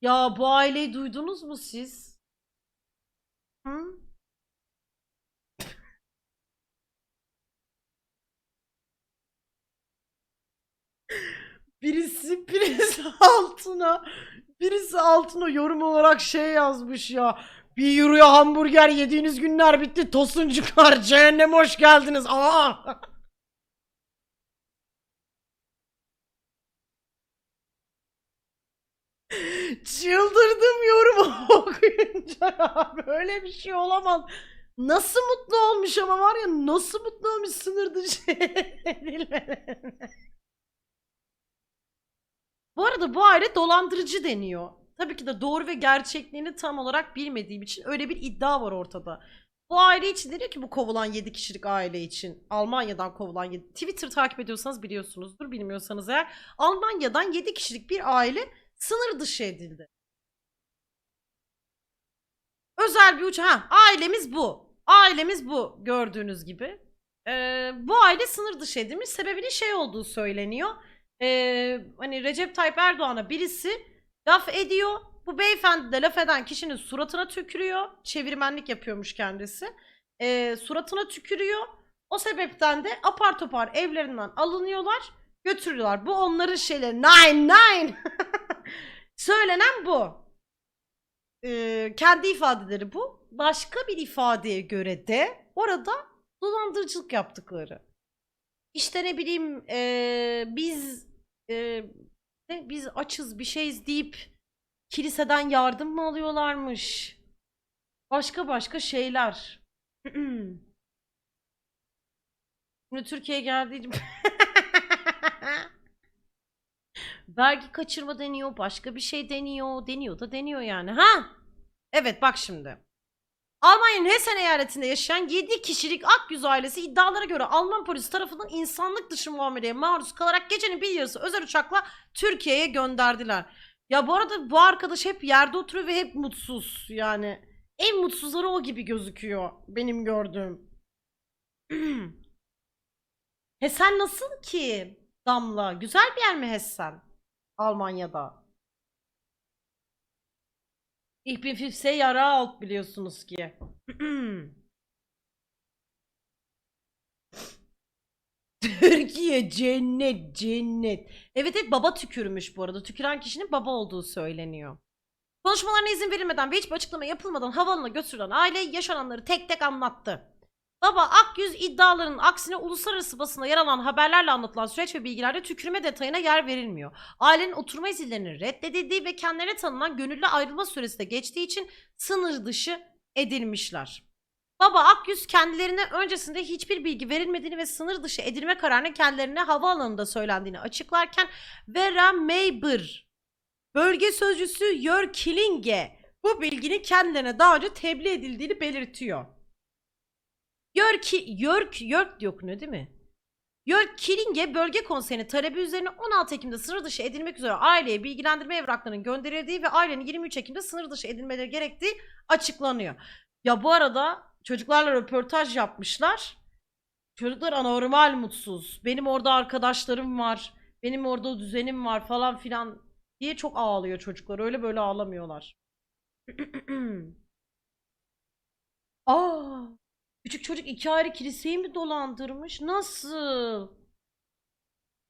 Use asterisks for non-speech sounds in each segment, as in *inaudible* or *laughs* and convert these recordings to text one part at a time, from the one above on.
Ya bu aileyi duydunuz mu siz? Hı? *laughs* Birisi birisi altına birisi altına yorum olarak şey yazmış ya. Bir euroya hamburger yediğiniz günler bitti. Tosuncuklar cehenneme hoş geldiniz. Aa! *laughs* Çıldırdım yorumu *laughs* okuyunca ya. Böyle bir şey olamaz. Nasıl mutlu olmuş ama var ya nasıl mutlu olmuş sınır dışı. *laughs* Bu arada bu aile dolandırıcı deniyor. Tabii ki de doğru ve gerçekliğini tam olarak bilmediğim için öyle bir iddia var ortada. Bu aile için deniyor ki bu kovulan 7 kişilik aile için. Almanya'dan kovulan 7. Twitter takip ediyorsanız biliyorsunuzdur. Bilmiyorsanız eğer. Almanya'dan 7 kişilik bir aile sınır dışı edildi. Özel bir uçak. Ailemiz bu. Ailemiz bu gördüğünüz gibi. Ee, bu aile sınır dışı edilmiş. Sebebinin şey olduğu söyleniyor. Ee, hani Recep Tayyip Erdoğan'a birisi laf ediyor. Bu beyefendi de laf eden kişinin suratına tükürüyor. Çevirmenlik yapıyormuş kendisi. Ee, suratına tükürüyor. O sebepten de apar topar evlerinden alınıyorlar. Götürüyorlar. Bu onların şeyleri. Nine nine. *laughs* Söylenen bu. Ee, kendi ifadeleri bu. Başka bir ifadeye göre de orada dolandırıcılık yaptıkları. İşte ne bileyim eee, biz eee, ne, biz açız bir şeyiz deyip kiliseden yardım mı alıyorlarmış? Başka başka şeyler. *clears throat* Şimdi Türkiye'ye geldiğim *laughs* vergi kaçırma deniyor, başka bir şey deniyor, deniyor da deniyor yani. Ha? Evet bak şimdi. Almanya'nın Hessen eyaletinde yaşayan 7 kişilik Akgüz ailesi iddialara göre Alman polisi tarafından insanlık dışı muameleye maruz kalarak gecenin bir yarısı özel uçakla Türkiye'ye gönderdiler. Ya bu arada bu arkadaş hep yerde oturuyor ve hep mutsuz. Yani en mutsuzları o gibi gözüküyor benim gördüğüm. *clears throat* Hessen nasıl ki Damla? Güzel bir yer mi Hessen? Almanya'da. Ich bin 50 Jahre alt biliyorsunuz ki. *clears throat* Türkiye cennet cennet. Evet evet baba tükürmüş bu arada. Tüküren kişinin baba olduğu söyleniyor. Konuşmalarına izin verilmeden ve hiçbir açıklama yapılmadan havaalanına götürülen aile yaşananları tek tek anlattı. Baba Akyüz iddialarının aksine uluslararası basında yer alan haberlerle anlatılan süreç ve bilgilerde tükürme detayına yer verilmiyor. Ailenin oturma izinlerinin reddedildiği ve kendilerine tanınan gönüllü ayrılma süresi de geçtiği için sınır dışı edilmişler. Baba Akyüz kendilerine öncesinde hiçbir bilgi verilmediğini ve sınır dışı edilme kararının kendilerine havaalanında söylendiğini açıklarken Vera Meiber, bölge sözcüsü Jör Killinge bu bilginin kendilerine daha önce tebliğ edildiğini belirtiyor. Jörg, Jörg, Jörg diye okunuyor değil mi? Jörg Killinge bölge konseyinin talebi üzerine 16 Ekim'de sınır dışı edilmek üzere aileye bilgilendirme evraklarının gönderildiği ve ailenin 23 Ekim'de sınır dışı edilmeleri gerektiği açıklanıyor. Ya bu arada çocuklarla röportaj yapmışlar. Çocuklar anormal mutsuz. Benim orada arkadaşlarım var. Benim orada düzenim var falan filan diye çok ağlıyor çocuklar. Öyle böyle ağlamıyorlar. *clears throat* Aa, küçük çocuk iki ayrı kiliseyi mi dolandırmış? Nasıl?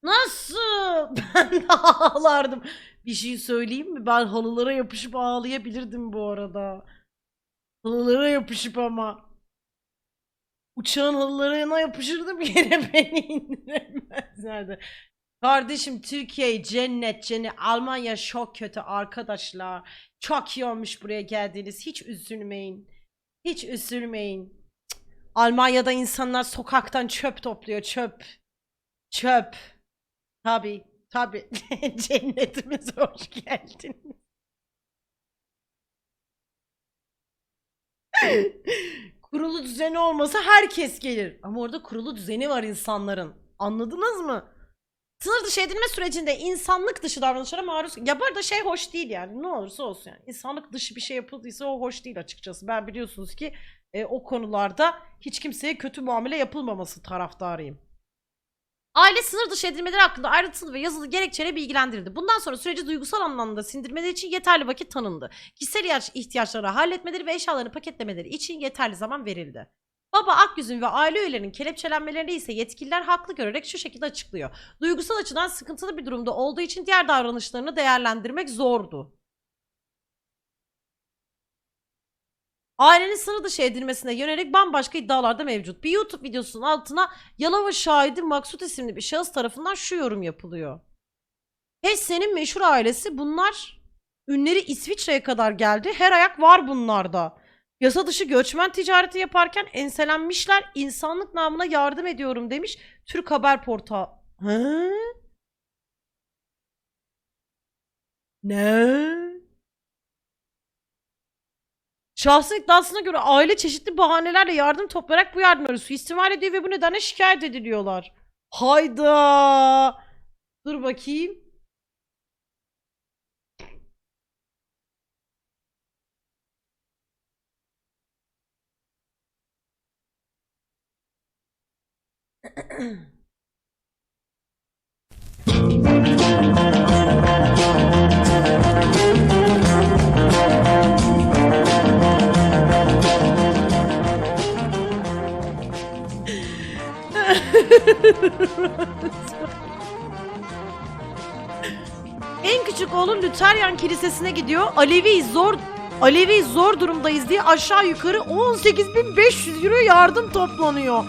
Nasıl? *laughs* Ben de ağlardım. Bir şey söyleyeyim mi? Ben halılara yapışıp ağlayabilirdim bu arada. Halılara yapışıp ama. Uçağın halılarına yapışırdım *laughs* yere beni indiremezlerdi. Kardeşim Türkiye cennet cennet Almanya çok kötü arkadaşlar. Çok iyi olmuş buraya geldiğiniz. Hiç üzülmeyin. Hiç üzülmeyin. Almanya'da insanlar sokaktan çöp topluyor çöp. Çöp. Tabi tabi *laughs* cennetimize hoş geldin. *laughs* kurulu düzeni olmasa herkes gelir. Ama orada kurulu düzeni var insanların. Anladınız mı? Sınır dışı edilme sürecinde insanlık dışı davranışlara maruz... Ya bu arada şey hoş değil yani. Ne olursa olsun yani. İnsanlık dışı bir şey yapıldıysa o hoş değil açıkçası. Ben biliyorsunuz ki e, o konularda hiç kimseye kötü muamele yapılmaması taraftarıyım. Aile sınır dışı edilmeleri hakkında ayrıntılı ve yazılı gerekçeyle bilgilendirildi. Bundan sonra süreci duygusal anlamda sindirmeleri için yeterli vakit tanındı. Kişisel ihtiyaç- ihtiyaçları halletmeleri ve eşyalarını paketlemeleri için yeterli zaman verildi. Baba Akgüz'ün ve aile üyelerinin kelepçelenmelerini ise yetkililer haklı görerek şu şekilde açıklıyor. Duygusal açıdan sıkıntılı bir durumda olduğu için diğer davranışlarını değerlendirmek zordu. Ailenin sınır dışı edilmesine yönelik bambaşka iddialar da mevcut. Bir YouTube videosunun altına Yalova şahidi Maksut isimli bir şahıs tarafından şu yorum yapılıyor. Hey senin meşhur ailesi bunlar ünleri İsviçre'ye kadar geldi. Her ayak var bunlarda. Yasa dışı göçmen ticareti yaparken enselenmişler. insanlık namına yardım ediyorum demiş Türk Haber Portalı. Hı? Ne? Şahsın iddiasına göre aile çeşitli bahanelerle yardım toplayarak bu yardımları suistimal ediyor ve bu nedenle şikayet ediliyorlar. Hayda. Dur bakayım. *clears throat* En küçük oğlu Lüteryan Kilisesi'ne gidiyor. Alevi zor Alevi zor durumdayız diye aşağı yukarı 18.500 euro yardım toplanıyor.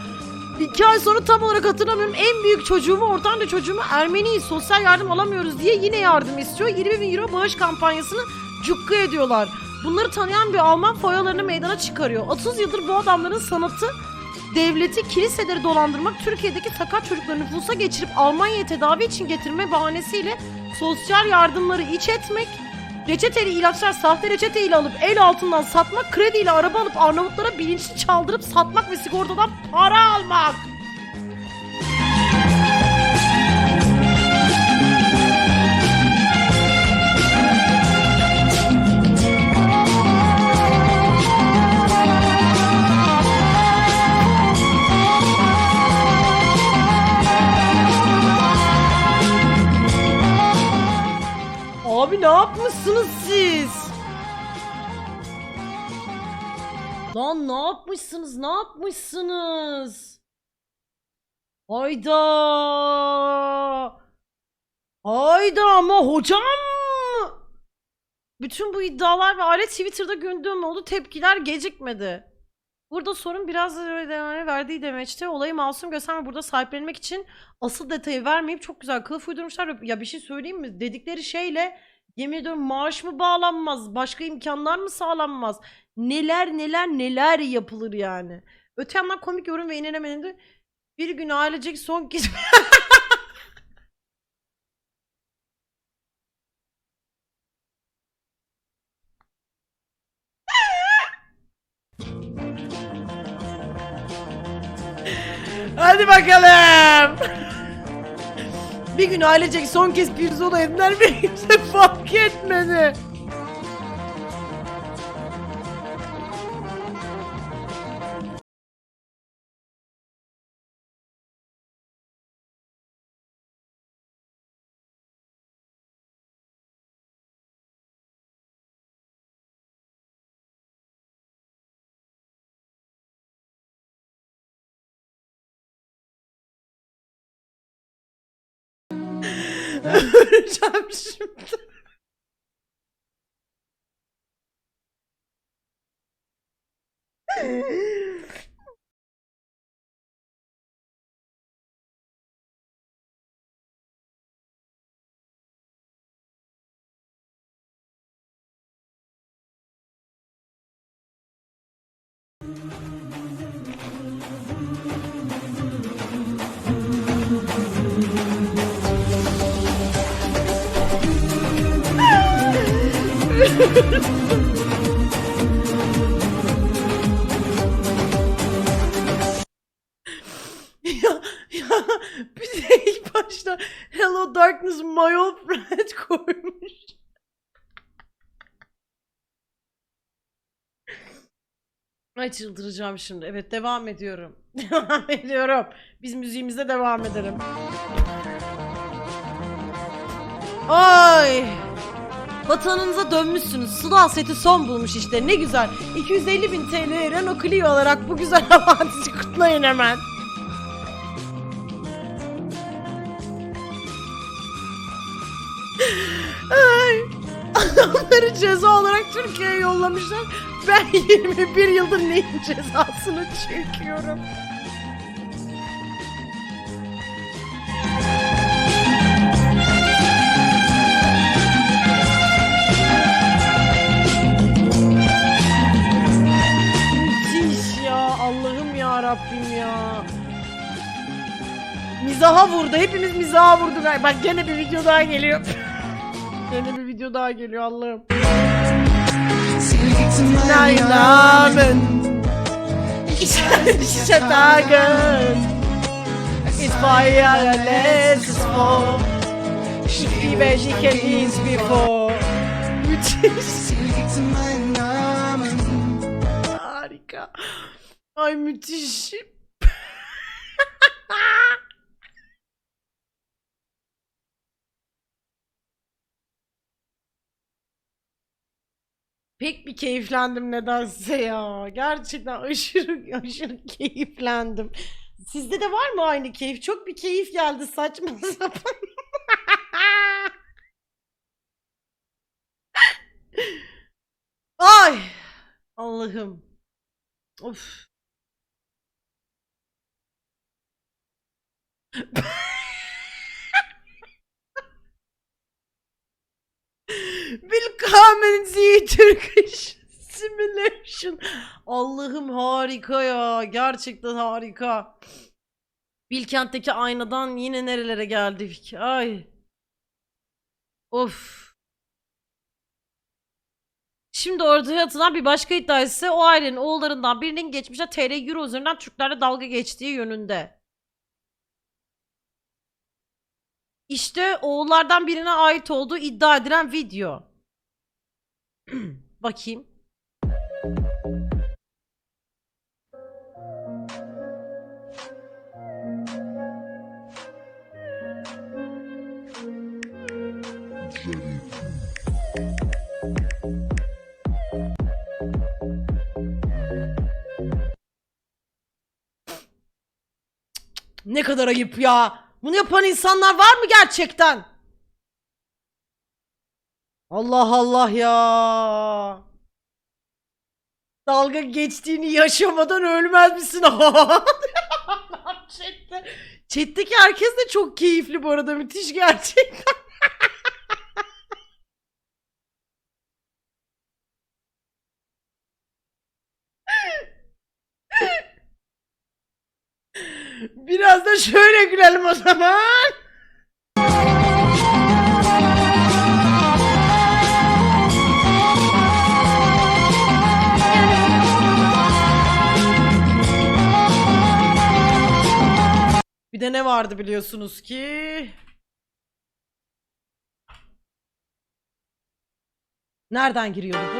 İki ay sonra tam olarak hatırlamıyorum. En büyük çocuğumu, ortanca çocuğumu Ermeni sosyal yardım alamıyoruz diye yine yardım istiyor. 20 bin euro bağış kampanyasını cukka ediyorlar. Bunları tanıyan bir Alman foyalarını meydana çıkarıyor. 30 yıldır bu adamların sanatı devleti kiliseleri dolandırmak, Türkiye'deki sakat çocukları nüfusa geçirip Almanya'ya tedavi için getirme bahanesiyle sosyal yardımları iç etmek, reçeteli ilaçlar sahte reçeteyle alıp el altından satmak, krediyle araba alıp Arnavutlara bilinçli çaldırıp satmak ve sigortadan para almak. Ne yapmışsınız siz? Lan ne yapmışsınız? Ne yapmışsınız? Hayda. Hayda ama hocam. Bütün bu iddialar ve aile Twitter'da gündem oldu. Tepkiler gecikmedi. Burada sorun biraz da verdiği demeçte olayı masum gösterme burada sahiplenmek için asıl detayı vermeyip çok güzel kılıf uydurmuşlar. Ya bir şey söyleyeyim mi? Dedikleri şeyle yemin ediyorum maaş mı bağlanmaz? Başka imkanlar mı sağlanmaz? Neler neler neler yapılır yani. Öte yandan komik yorum ve inenemenin bir gün ailecek son kez *laughs* Hadi bakalım. Bir gün ailecek son kez pirzola yediler ve kimse fark etmedi. Öleceğim şimdi. Ya, ya bir de ilk başta Hello Darkness my old friend *laughs* koymuş. Ay çıldıracağım şimdi. Evet devam ediyorum. *laughs* Devam ediyorum. Biz müziğimize devam edelim. Ay. Vatanınıza dönmüşsünüz. Sulu hasreti son bulmuş işte. Ne güzel. 250 bin TL Renault Clio alarak bu güzel *laughs* havadisi kutlayın hemen. *laughs* Ay. Adamları ceza olarak Türkiye'ye yollamışlar. Ben *laughs* 21 yıldır neyin cezasını çekiyorum. Mizaha vurdu. Hepimiz mizaha vurduk. Ay, Bak gene bir video daha geliyor. *laughs* gene bir video daha geliyor Allah'ım. Tagen. It's wireless is for. Wie ich kenn's before. Müthiş. Harika. Ay müthiş. *laughs* Pek bir keyiflendim nedense ya. Gerçekten aşırı *laughs* aşırı keyiflendim. Sizde de var mı aynı keyif? Çok bir keyif geldi saçma *laughs* sapan. Ay Allah'ım. Of. *laughs* Willkommen Sie Turkish Simulation. Allah'ım harika ya. Gerçekten harika. Bilkent'teki aynadan yine nerelere geldik. Ay. Of. Şimdi ortaya atılan bir başka iddia ise o ailenin oğullarından birinin geçmişte TL Euro üzerinden Türklerle dalga geçtiği yönünde. İşte oğullardan birine ait olduğu iddia edilen video. *clears throat* Bakayım. Ne kadar ayıp ya. Bunu yapan insanlar var mı gerçekten? Allah Allah ya. Dalga geçtiğini yaşamadan ölmez misin? *laughs* Chat'te, chat'teki herkes de çok keyifli bu arada. Müthiş gerçekten. *laughs* Biraz da şöyle gülelim o zaman. De ne vardı biliyorsunuz ki? Nereden giriyordu bu?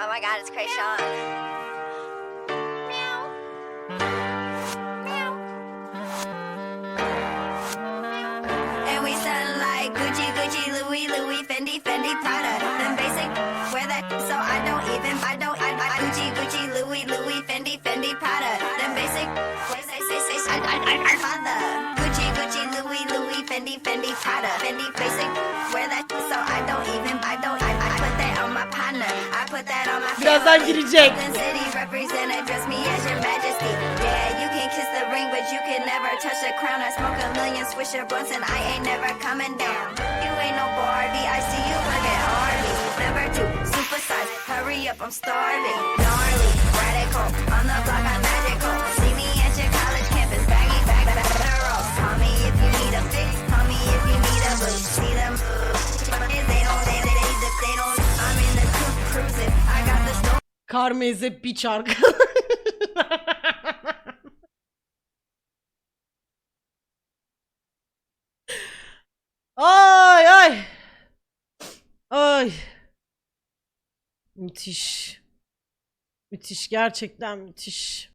Oh my god, it's Krayshawn. Fendi, Fendi, Prada. Them basic, wear that so I don't even, I don't, I, I, Gucci, Gucci, Louis, Louis, Fendi, Fendi, Prada. Fendi, Fendi, Prada. Fendi, basic, wear that so I don't even, I don't, I, I put that on my partner. I put that on my Birazdan girecek. City represent, address me as your majesty. Yeah, you can kiss the ring, but you can never touch the crown. I smoke a million swisher blunts and I ain't never coming down. You ain't no Barbie, I see you working Harvey. Number two, super size, hurry up, I'm starving. Gnarly, radical, on the block, I'm store. Karmeze bir çarkı. *laughs* ay ay. Ay. Müthiş. Müthiş gerçekten müthiş.